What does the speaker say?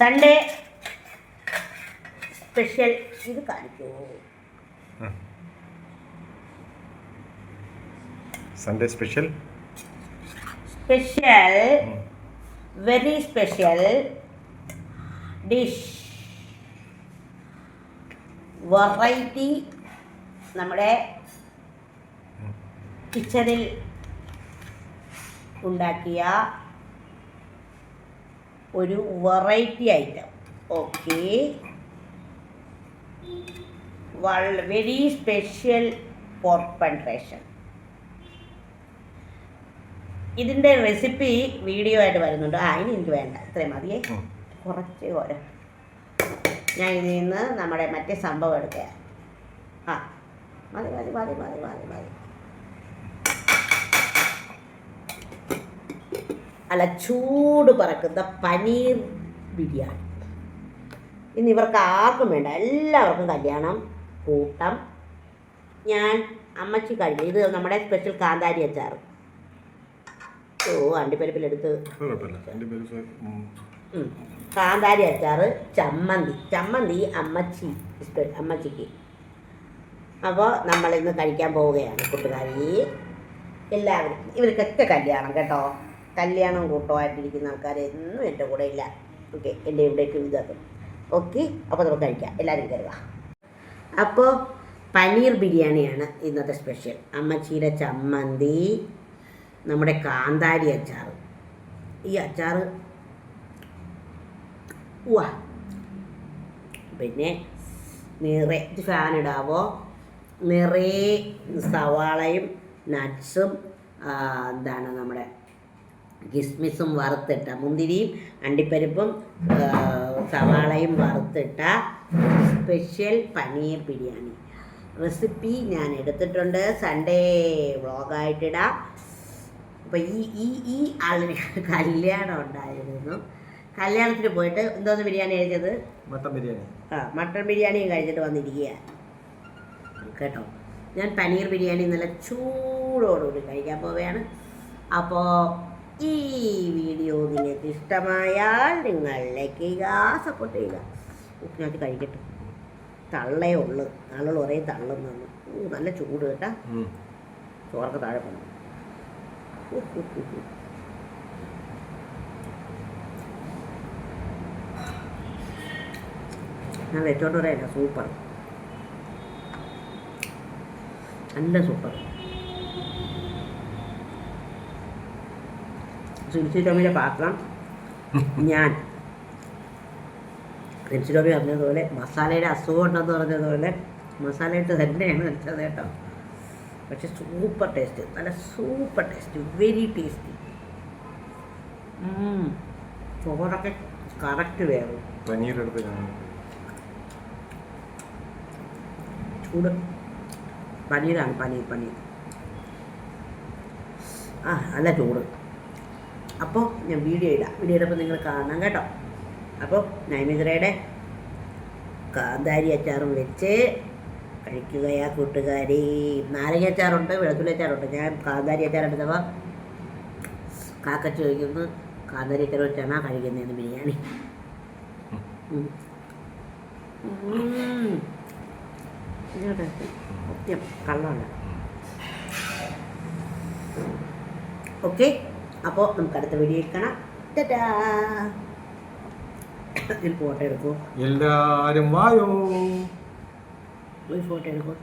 Sunday special ഇത് കാണിക്കൂ. Sunday special special very special dish variety നമ്മുടെ കിച്ചണിൽ ഉണ്ടാക്കിയ ഒരു variety item okay very special pork പൺട്രേഷൻ ഇതിന്റെ റെസിപ്പി വീഡിയോ ആയിട്ട് വരുന്നുണ്ട്. ആ ഇനി എനിക്ക് വേണ്ട. ഇത്രയും മതിയേ. കുറച്ച് പോരാ. ഞാൻ ഇതിൽ നിന്ന് നമ്മുടെ മറ്റേ സംഭവം എടുക്കുക ആ. മതി മതി മതി മതി മതി മതി. അല്ല ചൂട് പറക്കുന്ന പനീർ ബിരിയാണി. ഇന്ന് ഇവർക്ക് ആർക്കും വേണ്ട. എല്ലാവർക്കും കല്യാണം കൂട്ടം. ഞാൻ അമ്മച്ചി കഴിഞ്ഞു ഇത് നമ്മുടെ സ്പെഷ്യൽ കാന്താരി അച്ചാർ ഓ അണ്ടിപ്പരിപ്പിലെടുത്ത്. കാന്താരി അച്ചാർ ചമ്മന്തി. ചമ്മന്തി അമ്മച്ചി അമ്മച്ചിക്ക്. അപ്പോൾ നമ്മളിന്ന് കഴിക്കാൻ പോവുകയാണ് കൂട്ടുകാരി. എല്ലാവരും ഇവർക്കൊക്കെ കല്യാണം കേട്ടോ. കല്യാണം കൂട്ടമായിട്ടിരിക്കുന്ന ആൾക്കാർ എന്നും എന്റെ കൂടെ ഇല്ല. ഓക്കെ എന്റെ ഇവിടേക്ക് ഇതാക്കും. ഓക്കെ അപ്പോൾ നമുക്ക് കഴിക്കാം. എല്ലാവരും കയറുക അപ്പോൾ പനീർ ബിരിയാണിയാണ് ഇന്നത്തെ സ്പെഷ്യൽ. അമ്മച്ചീര ചമ്മന്തി നമ്മുടെ കാന്താരി അച്ചാർ ഈ അച്ചാർ ഉവാ പിന്നെ നിറയെ ഫാൻ ഇടാവോ? നിറയെ സവാളയും നട്ട്സും എന്താണ് നമ്മുടെ കിസ്മിസും വറുത്തിട്ട മുന്തിരിയും അണ്ടിപ്പരിപ്പും സവാളയും വറുത്തിട്ട സ്പെഷ്യൽ പനീർ ബിരിയാണി. റെസിപ്പി ഞാൻ എടുത്തിട്ടുണ്ട്. സൺഡേ വ്ളോഗായിട്ടിടാം. അപ്പോൾ ഈ ഈ ഈ ആളിന് കല്യാണം ഉണ്ടായിരുന്നു. കല്യാണത്തിന് പോയിട്ട് എന്തോന്ന് ബിരിയാണി കഴിച്ചത്? മട്ടൺ ബിരിയാണി. ആ മട്ടൺ ബിരിയാണി കഴിച്ചിട്ട് വന്നിരിക്കുകയാണ് കേട്ടോ? ഞാൻ പനീർ ബിരിയാണി നല്ല ചൂടോടുകൂടി കഴിക്കാൻ പോവുകയാണ്. അപ്പോൾ ഈ വീഡിയോ നിങ്ങൾക്ക് ഇഷ്ടമായാൽ നിങ്ങൾ ലൈക്ക് ചെയ്യുക സപ്പോർട്ട് ചെയ്യുക. ഉപ്പിനകത്ത് കഴിക്കട്ടെ. തള്ളേ ഉള്ളു. ആളുകൾ ഒരേ തള്ളുന്നു ഊ, നല്ല ചൂട് കേട്ടാ. ചോറൊക്കെ താഴെ പോകണം ഞാൻ വെച്ചോണ്ട് പറയാനാ സൂപ്പർ. നല്ല സൂപ്പർ. സിൽസി ടോമിയുടെ പാത്രം ഞാൻ. സുരക്ഷിതമി പറഞ്ഞതുപോലെ മസാലയുടെ അസുഖം ഉണ്ടെന്ന് പറഞ്ഞതുപോലെ മസാലയിട്ട് തന്നെയാണ് വെച്ചത് കേട്ടോ. പക്ഷെ സൂപ്പർ ടേസ്റ്റ് നല്ല സൂപ്പർ ടേസ്റ്റ് വെരി ടേസ്റ്റി ചോറൊക്കെ കറക്റ്റ് കാണും. ചൂട്. പനീരാണ് പനീർ പനീർ. ആ നല്ല ചൂട്. അപ്പോൾ ഞാൻ വീഡിയോ ഇടാം. വീഡിയോ ഇടുമ്പോൾ നിങ്ങൾ കാണാം കേട്ടോ. അപ്പോൾ നൈമിത്രയുടെ കാന്താരി അച്ചാറും വെച്ച് കഴിക്കുകയാ കൂട്ടുകാരി. നാരങ്ങ അച്ചാറുണ്ട് വെളുത്തുള്ളി അച്ചാറുണ്ട്. ഞാൻ കാന്താരി അച്ചാർ എടുത്തപ്പോൾ കാക്കച്ച് ചോദിക്കുന്നു കാന്താരി അച്ചാർ വെച്ചാണ് കഴിക്കുന്നതെന്ന് ബിരിയാണി? സത്യം കള്ളമല്ല. ഓക്കെ? അപ്പോൾ നമുക്ക് അടുത്ത വീഡിയോ കാണാം. ടാ ഒരു ഫോട്ടോ എടുക്കൂ. എല്ലാരും വായോ. ഒരു ഫോട്ടോ എടുക്കൂ.